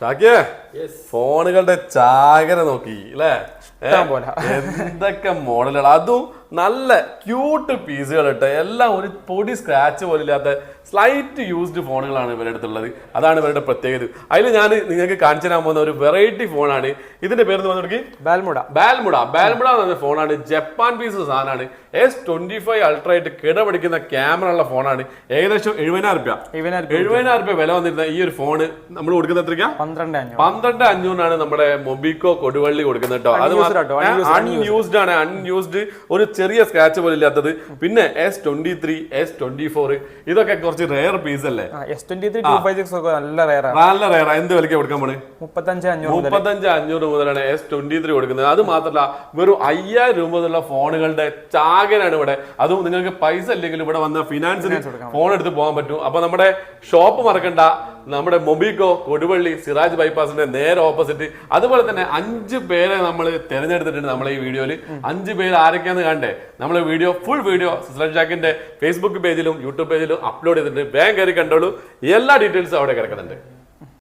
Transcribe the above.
ഷാക്കിയേ ഫോണുകളുടെ ചാകര നോക്കി അല്ലേ എന്തൊക്കെ മോഡലുകൾ അതും നല്ല ക്യൂട്ട് പീസുകൾ ഇട്ട് എല്ലാം ഒരു പൊടി സ്ക്രാച്ച് പോലില്ലാത്ത സ്ലൈറ്റ് യൂസ്ഡ് ഫോണുകളാണ് ഇവരുടെ അടുത്തുള്ളത്. അതാണ് ഇവരുടെ പ്രത്യേകത. അതിൽ ഞാൻ നിങ്ങൾക്ക് കാണിച്ചു തരാൻ പോകുന്ന ഒരു വെറൈറ്റി ഫോണാണ് ഇതിന്റെ പേര് പറഞ്ഞു ബാൽമുട. ബാൽമുഡ ബാൽമുഡ എന്ന് പറഞ്ഞ ഫോണാണ് ജപ്പാൻ പീസ് സാധനമാണ്. എസ് ട്വന്റി ഫൈവ് അൾട്രായിട്ട് കിടപിടിക്കുന്ന ക്യാമറ ഉള്ള ഫോണാണ് ഏകദേശം എഴുപതിനായിരം രൂപ എഴുപതിനായിരം രൂപ വില വന്നിരുന്ന ഈ ഒരു ഫോണ് നമ്മൾ കൊടുക്കുന്ന എത്രയ്ക്കാ? പന്ത്രണ്ട് അഞ്ഞൂറിനാണ് നമ്മുടെ മൊബിക്കോ കൊടുവള്ളി കൊടുക്കുന്നത് കേട്ടോ. അത് മാത്രം. അൺയൂസ്ഡ് ആണ്. അൺയൂസ്ഡ് ഒരു ചെറിയ സ്ക്രാച്ച് പോലും ഇല്ലാത്തത്. പിന്നെ S twenty three S twenty four ഇതൊക്കെ കുറച്ച് റെയർ പീസ് അല്ലേ? S twenty three two five six ഒക്കെ നല്ല റെയർ എന്ത് വിലക്ക് കൊടുക്കാൻ പോണേ? മുപ്പത്തഞ്ച് അഞ്ഞൂറ് മുതൽ മുപ്പത്തഞ്ച് അഞ്ഞൂറ് മുതലാണ് എസ് ട്വന്റി ത്രീ കൊടുക്കുന്നത്. അത് മാത്രമല്ല വെറും അയ്യായിരം രൂപ മുതലുള്ള ഫോണുകളുടെ ചാകനാണ് ഇവിടെ. അതും നിങ്ങൾക്ക് പൈസ ഇല്ലെങ്കിലും ഇവിടെ വന്ന ഫിനാൻസിന് ഫോൺ എടുത്ത് പോകാൻ പറ്റും. അപ്പൊ നമ്മുടെ ഷോപ്പ് മറക്കണ്ട. നമ്മുടെ മൊബിക്കോ കൊടുവള്ളി സിറാജ് ബൈപ്പാസിന്റെ നേരെ ഓപ്പോസിറ്റ്. അതുപോലെ തന്നെ അഞ്ച് പേരെ നമ്മൾ തിരഞ്ഞെടുത്തിട്ടുണ്ട് നമ്മളെ ഈ വീഡിയോയിൽ അഞ്ച് പേര് ആരൊക്കെയാന്ന് കണ്ടേ? നമ്മൾ വീഡിയോ ഫുൾ വീഡിയോ സിറാജ് ജാക്കിന്റെ ഫേസ്ബുക്ക് പേജിലും യൂട്യൂബ് പേജിലും അപ്ലോഡ് ചെയ്തിട്ടുണ്ട്. വേഗം കയറി കണ്ടോളൂ. എല്ലാ ഡീറ്റെയിൽസും അവിടെ കിടക്കുന്നുണ്ട്.